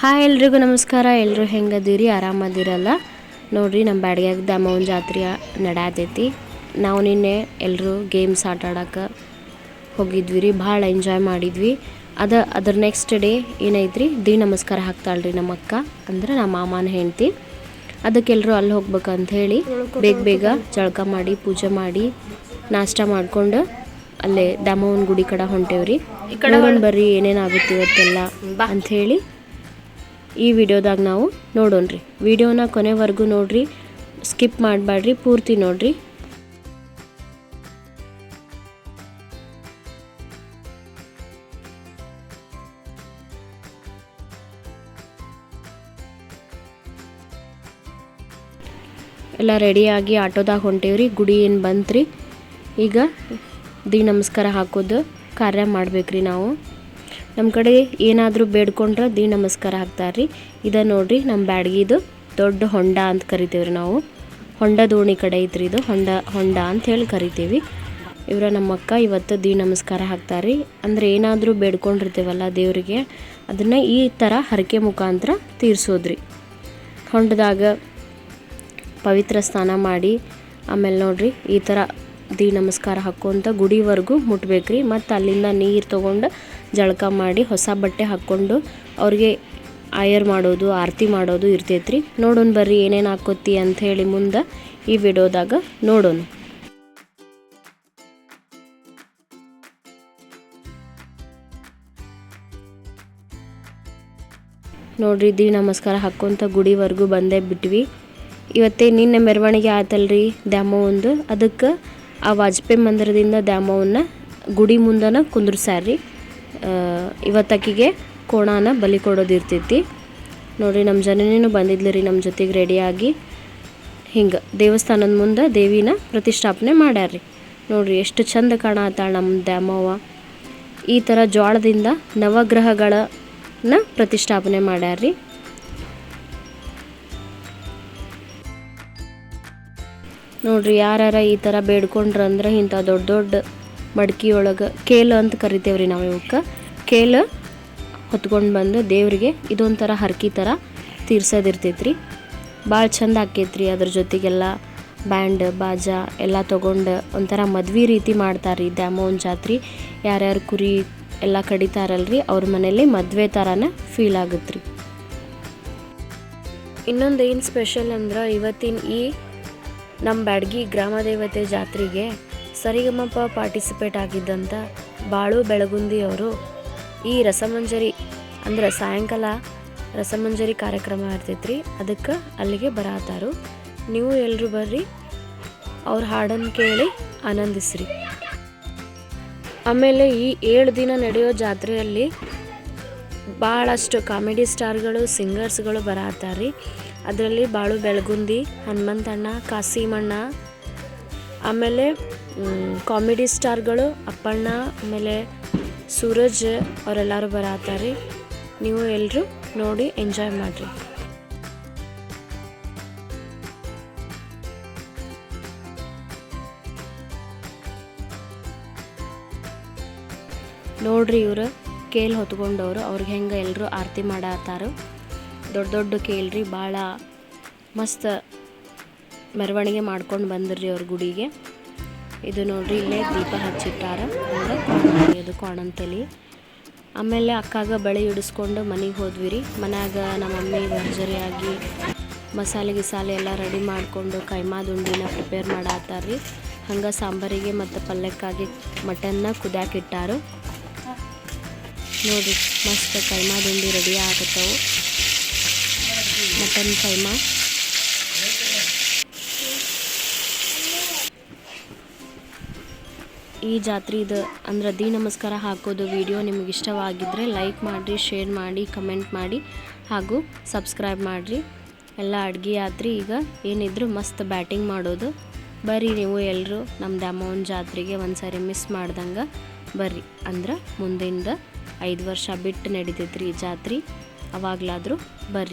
Hi ಎಲ್ರಿಗೂ ನಮಸ್ಕಾರ. ಎಲ್ಲರೂ ಹೆಂಗದೀರಿ? ಆರಾಮದಿರಲ್ಲ? ನೋಡ್ರಿ ನಮ್ಮ ಬ್ಯಾಡ್ಗ್ಯಾಗ ದಾಮವನ್ ಜಾತ್ರೆ ನಡ್ಯಾತೈತಿ. ನಾವು ನಿನ್ನೆ ಎಲ್ಲರೂ ಗೇಮ್ಸ್ ಆಟ ಹೋಗಿದ್ವಿ ರೀ ಭಾಳ ಎಂಜಾಯ್ ಮಾಡಿದ್ವಿ. ಅದ ಅದ್ರ ನೆಕ್ಸ್ಟ್ ಡೇ ಏನೈತ್ರಿ? ದಿ ನಮಸ್ಕಾರ ಹಾಕ್ತಾಳ್ರಿ ನಮ್ಮ ಅಕ್ಕ ಅಂದ್ರೆ ನಮ್ಮ ಮಾಮನ ಹೆಂಡ್ತಿ. ಅದಕ್ಕೆಲ್ಲರೂ ಅಲ್ಲಿ ಹೋಗ್ಬೇಕಂತ ಹೇಳಿ ಬೇಗ ಬೇಗ ಜಳಕ ಮಾಡಿ ಪೂಜೆ ಮಾಡಿ ನಾಷ್ಟ ಮಾಡ್ಕೊಂಡು ಅಲ್ಲೇ ದಾಮವ್ವನ ಗುಡಿ ಕಡೆ ಹೊಂಟೇವ್ರಿ. ನೋಡೋಣ ಬರ್ರಿ ಏನೇನಾಗುತ್ತೆ ಇವತ್ತೆಲ್ಲ ಅಂತ ಹೇಳಿ ಈ ವಿಡಿಯೋದಾಗ ನಾವು ನೋಡೋಣ್ರಿ. ವಿಡಿಯೋನ ಕೊನೆವರೆಗೂ ನೋಡ್ರಿ. ಸ್ಕಿಪ್ ಮಾಡಬೇಡ್ರಿ ಪೂರ್ತಿ ನೋಡ್ರಿ. ಎಲ್ಲ ರೆಡಿಯಾಗಿ ಆಟೋದಾಗ ಹೊಂಟೇವ್ರಿ. ಗುಡಿ ಏನು ಬಂತ್ರಿ. ಈಗ ದಿ ನಮಸ್ಕಾರ ಹಾಕೋದು ಕಾರ್ಯ ಮಾಡಬೇಕ್ರಿ ನಾವು. ನಮ್ಮ ಕಡೆ ಏನಾದರೂ ಬೇಡ್ಕೊಂಡ್ರೆ ದಿ ನಮಸ್ಕಾರ ಹಾಕ್ತಾರ್ರಿ. ಇದ ನೋಡ್ರಿ ನಮ್ಮ ಬ್ಯಾಡ್ಗಿದು ದೊಡ್ಡ ಹೊಂಡ ಅಂತ ಕರಿತೀವ್ರಿ ನಾವು. ಹೊಂಡ ದೋಣಿ ಕಡೆ ಐತ್ರಿ ಇದು. ಹೊಂಡ ಹೊಂಡ ಅಂತ ಹೇಳಿ ಕರಿತೀವಿ. ಇವರ ನಮ್ಮ ಅಕ್ಕ ಇವತ್ತು ದಿ ನಮಸ್ಕಾರ ಹಾಕ್ತಾರ್ರಿ. ಅಂದ್ರೆ ಏನಾದರೂ ಬೇಡ್ಕೊಂಡಿರ್ತೀವಲ್ಲ ದೇವರಿಗೆ, ಅದನ್ನು ಈ ಥರ ಹರಕೆ ಮುಖಾಂತರ ತೀರಿಸೋದ್ರಿ. ಹೊಂಡದಾಗ ಪವಿತ್ರ ಸ್ನಾನ ಮಾಡಿ, ಆಮೇಲೆ ನೋಡ್ರಿ ಈ ಥರ ದಿ ನಮಸ್ಕಾರ ಹಾಕೋಂಥ ಗುಡಿವರೆಗೂ ಮುಟ್ಬೇಕ್ರಿ. ಮತ್ತು ಅಲ್ಲಿಂದ ನೀರು ತೊಗೊಂಡು ಜಳಕ ಮಾಡಿ ಹೊಸ ಬಟ್ಟೆ ಹಾಕ್ಕೊಂಡು ಅವ್ರಿಗೆ ಆಯರ್ ಮಾಡೋದು, ಆರತಿ ಮಾಡೋದು ಇರ್ತೈತ್ರಿ. ನೋಡೋಣ ಬರ್ರಿ, ಏನೇನು ಹಾಕೋತಿ ಹೇಳಿ ಮುಂದೆ ಈ ವಿಡಿಯೋದಾಗ ನೋಡೋಣ. ನೋಡ್ರಿ, ದಿ ನಮಸ್ಕಾರ ಹಾಕ್ಕೊಂತ ಗುಡಿವರೆಗೂ ಬಂದೇ ಬಿಟ್ವಿ. ಇವತ್ತೇ ನಿನ್ನೆ ಮೆರವಣಿಗೆ ಆಯ್ತಲ್ರಿ ದ್ಯಾಮವ್ವಂದು ಅದಕ್ಕೆ ಆ ವಾಜಪೇಯಿ ಮಂದಿರದಿಂದ ದ್ಯಾಮವ್ವನ್ನ ಗುಡಿ ಮುಂದನ ಕುಂದ್ರಸ್ಯಾರ್ರಿ. ಇವತ್ತಕ್ಕಿಗೆ ಕೋಣಾನ ಬಲಿ ಕೊಡೋದಿರ್ತೈತಿ ನೋಡ್ರಿ ನಮ್ಮ ಜನನೇನು ಬಂದಿದ್ಲು ರೀ ನಮ್ಮ ಜೊತೆಗೆ ರೆಡಿಯಾಗಿ ಹಿಂಗೆ ದೇವಸ್ಥಾನದ ಮುಂದೆ ದೇವಿನ ಪ್ರತಿಷ್ಠಾಪನೆ ಮಾಡ್ಯಾರ್ರಿ ನೋಡ್ರಿ, ಎಷ್ಟು ಚಂದ ಕಾಣತ್ತಾಳ ನಮ್ಮ ದ್ಯಾಮವ್ವ. ಈ ಥರ ಜ್ವಾಳದಿಂದ ನವಗ್ರಹಗಳನ್ನ ಪ್ರತಿಷ್ಠಾಪನೆ ಮಾಡ್ಯಾರ್ರಿ ನೋಡ್ರಿ, ಯಾರಾರ ಈ ಥರ ಬೇಡ್ಕೊಂಡ್ರಂದ್ರೆ ಇಂಥ ದೊಡ್ಡ ದೊಡ್ಡ ಮಡ್ಕಿ ಒಳಗೆ ಕೇಲು ಅಂತ ಕರಿತೇವ್ರಿ ನಾವು ಇವಕ್ಕೆ. ಕೇಲು ಹೊತ್ಕೊಂಡು ಬಂದು ದೇವರಿಗೆ ಇದೊಂಥರ ಹರಕೆ ಥರ ತೀರ್ಸೋದಿರ್ತೈತ್ರಿ. ಭಾಳ ಚಂದ ಆಕೈತ್ರಿ ಅದ್ರ ಜೊತೆಗೆಲ್ಲ ಬ್ಯಾಂಡ್, ಬಾಜಾ ಎಲ್ಲ ತೊಗೊಂಡು ಒಂಥರ ಮದ್ವೆ ರೀತಿ ಮಾಡ್ತಾರೆ ರೀ ದ್ಯಾಮೋನ್ ಜಾತ್ರೆ. ಯಾರ್ಯಾರು ಕುರಿ ಎಲ್ಲ ಕಡಿತಾರಲ್ರಿ ಅವ್ರ ಮನೇಲಿ ಮದುವೆ ಥರನೇ ಫೀಲ್ ಆಗುತ್ತೆ ರೀ ಇನ್ನೊಂದು ಏನು ಸ್ಪೆಷಲ್ ಅಂದ್ರೆ ಇವತ್ತಿನ ಈ ನಮ್ಮ ಬ್ಯಾಡ್ಗಿ ಗ್ರಾಮ ದೇವತೆ ಜಾತ್ರೆಗೆ ಸರಿಗಮಪ ಪಾರ್ಟಿಸಿಪೇಟ್ ಆಗಿದ್ದಂಥ ಬಾಳು ಬೆಳಗುಂದಿ ಅವರು ಈ ರಸಮಂಜರಿ, ಅಂದ್ರೆ ಸಾಯಂಕಾಲ ರಸಮಂಜರಿ ಕಾರ್ಯಕ್ರಮ ಇರ್ತೈತ್ರಿ, ಅದಕ್ಕೆ ಅಲ್ಲಿಗೆ ಬರತ್ತಾರು ನೀವು ಎಲ್ಲರೂ ಬರ್ರಿ, ಅವ್ರ ಹಾಡನ್ನು ಕೇಳಿ ಆನಂದಿಸ್ರಿ. ಆಮೇಲೆ ಈ ಏಳು ದಿನ ನಡೆಯೋ ಜಾತ್ರೆಯಲ್ಲಿ ಭಾಳಷ್ಟು ಕಾಮಿಡಿ ಸ್ಟಾರ್ಗಳು, ಸಿಂಗರ್ಸ್ಗಳು ಬರತ್ತಾರ್ರಿ ಅದರಲ್ಲಿ ಬಾಳು ಬೆಳಗುಂದಿ, ಹನುಮಂತಣ್ಣ, ಕಾಸಿಮಣ್ಣ, ಆಮೇಲೆ ಕಾಮಿಡಿ ಸ್ಟಾರ್ಗಳು ಅಪ್ಪಣ್ಣ, ಆಮೇಲೆ ಸೂರಜ್ ಅವರೆಲ್ಲರೂ ಬರತ್ತಾರೆ ನೀವು ಎಲ್ಲರೂ ನೋಡಿ ಎಂಜಾಯ್ ಮಾಡಿರಿ. ನೋಡ್ರಿ ಇವರು ಕೇಲ್ ಹೊತ್ಕೊಂಡವರು, ಅವ್ರಿಗೆ ಹೆಂಗೆ ಎಲ್ಲರೂ ಆರತಿ ಮಾಡತ್ತಾರೋ ದೊಡ್ಡ ದೊಡ್ಡ ಕೇಳ್ರಿ ಭಾಳ ಮಸ್ತ್ ಮೆರವಣಿಗೆ ಮಾಡ್ಕೊಂಡು ಬಂದ್ರಿ ಅವ್ರ ಗುಡಿಗೆ. ಇದು ನೋಡ್ರಿ, ಇಲ್ಲೇ ದೀಪ ಹಚ್ಚಿಟ್ಟಾರ. ಅಂದ್ರೆ ಅದು ಕೋಣಂತಲಿ ಆಮೇಲೆ ಅಕ್ಕಾಗ ಬಳೆ ಇಡಿಸ್ಕೊಂಡು ಮನೆಗೆ ಹೋದ್ವಿ ರೀ ಮನ್ಯಾಗ ನಮ್ಮ ಮಮ್ಮಿ ಭರ್ಜರಿಯಾಗಿ ಮಸಾಲೆ ಗಿಸಾಲೆ ಎಲ್ಲ ರೆಡಿ ಮಾಡಿಕೊಂಡು ಕೈಮಾದುಂಡಿನ ಪ್ರಿಪೇರ್ ಮಾಡತ್ತಾರ್ರಿ ಹಂಗೆ ಸಾಂಬಾರಿಗೆ ಮತ್ತು ಪಲ್ಯಕ್ಕಾಗಿ ಮಟನ್ನ ಕುದ್ಯಾಕಿಟ್ಟಾರು. ನೋಡಿರಿ, ಮಸ್ತ್ ಕೈಮಾದುಂಡಿ ರೆಡಿ ಆಗತ್ತವು. ಮಟನ್ ಕೈಮಾ. ಈ ಜಾತ್ರೆದು ಅಂದ್ರೆ ದಿ ನಮಸ್ಕಾರ ಹಾಕೋದು ವಿಡಿಯೋ ನಿಮ್ಗೆ ಇಷ್ಟವಾಗಿದ್ದರೆ ಲೈಕ್ ಮಾಡಿರಿ, ಶೇರ್ ಮಾಡಿ, ಕಮೆಂಟ್ ಮಾಡಿ ಹಾಗೂ ಸಬ್ಸ್ಕ್ರೈಬ್ ಮಾಡಿರಿ. ಎಲ್ಲ ಅಡುಗೆ ಆತ್ರಿ ಈಗ ಏನಿದ್ರು ಮಸ್ತ್ ಬ್ಯಾಟಿಂಗ್ ಮಾಡೋದು. ಬರ್ರಿ ನೀವು ಎಲ್ಲರೂ ನಮ್ಮ ದ್ಯಾಮವ್ವನ ಜಾತ್ರೆಗೆ ಒಂದ್ಸರಿ ಸಾರಿ ಮಿಸ್ ಮಾಡ್ದಂಗೆ ಬರ್ರಿ. ಅಂದ್ರೆ ಮುಂದಿಂದ ಐದು ವರ್ಷ ಬಿಟ್ಟು ನಡೀತೈತ್ರಿ ಈ ಜಾತ್ರೆ. ಅವಾಗಲಾದರೂ ಬರ್ರಿ.